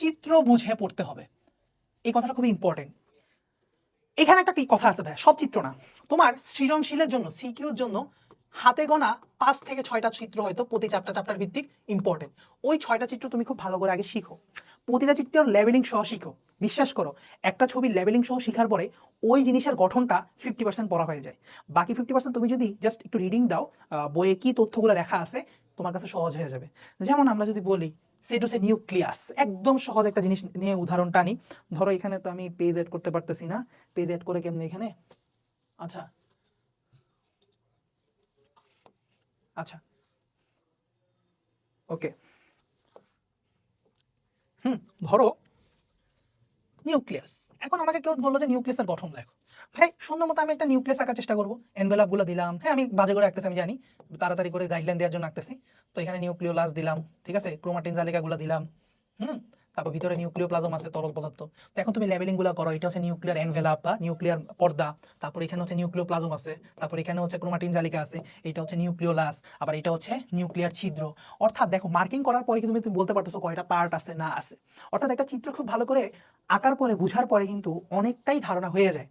চিত্র বুঝে পড়তে হবে। এই কথাটা খুবই ইম্পর্টেন্ট এখানে একটা কথা আছে ভাই সব চিত্র না। তোমার সৃজনশীলের জন্য, সিকিউর জন্য হাতে গোনা পাঁচ থেকে ছয়টা চিত্র হয়তো প্রতি চারটা চ্যাপ্টার ভিত্তিক ইম্পর্টেন্ট ওই ছয়টা চিত্র তুমি খুব ভালো করে আগে শিখো। প্রতিটা চিত্রের লেভেলিং সহ শিখো। বিশ্বাস করো, একটা ছবি লেভেলিং সহ শেখার পরে ওই জিনিসের গঠনটা ফিফটি পার্সেন্ট পড়া হয়ে যায়। বাকি ফিফটি পার্সেন্ট তুমি যদি জাস্ট একটু রিডিং দাও বইয়ে কি তথ্যগুলো লেখা আছে, তোমার কাছে সহজ হয়ে যাবে। যেমন আমরা যদি বলি সেটা হচ্ছে নিউক্লিয়াস একদম সহজ একটা জিনিস নিয়ে উদাহরণটা আনি ধরো এখানে তো আমি পেজ এড করতে পারতেছি না। পেজ এড করে কেমনি এখানে? আচ্ছা। আচ্ছা। ওকে হুম, ধরো নিউক্লিয়াস এখন আমাকে কেউ বলল যে নিউক্লিয়াসের গঠন দেখো। ভাই সুন্দর মতো আমি একটা নিউক্লিয়াস আঁকার চেষ্টা করব। এনভেলাপগুলো দিলাম। হ্যাঁ আমি বাজে করে আঁকতেছি, আমি জানি। তাড়াতাড়ি করে গাইডলাইন দেওয়ার জন্য আঁকতেছি। তো এখানে নিউক্লিওলাস দিলাম, ঠিক আছে? ক্রোমাটিন জালিকাগুলো দিলাম, হুম? তারপর ভিতরে নিউক্লিও প্লাজম আছে, তরল পদার্থ। তো এখন তুমি লেবেলিংগুলো করো, এটা হচ্ছে নিউক্লিয়ার এনভেলাপ বা নিউক্লিয়ার পর্দা। তারপর এখানে হচ্ছে নিউক্লিও প্লাজম আছে, তারপর এখানে হচ্ছে ক্রোমাটিন জালিকা আছে, এটা হচ্ছে নিউক্লিওলাস আবার এটা হচ্ছে নিউক্লিয়ার ছিদ্র। অর্থাৎ দেখো মার্কিং করার পরে কিন্তু তুমি বলতে পারতেছো কয়টা পার্ট আছে, না আছে? অর্থাৎ একটা চিত্র খুব ভালো করে আঁকার পরে বুঝার পরে কিন্তু অনেকটাই ধারণা হয়ে যায়।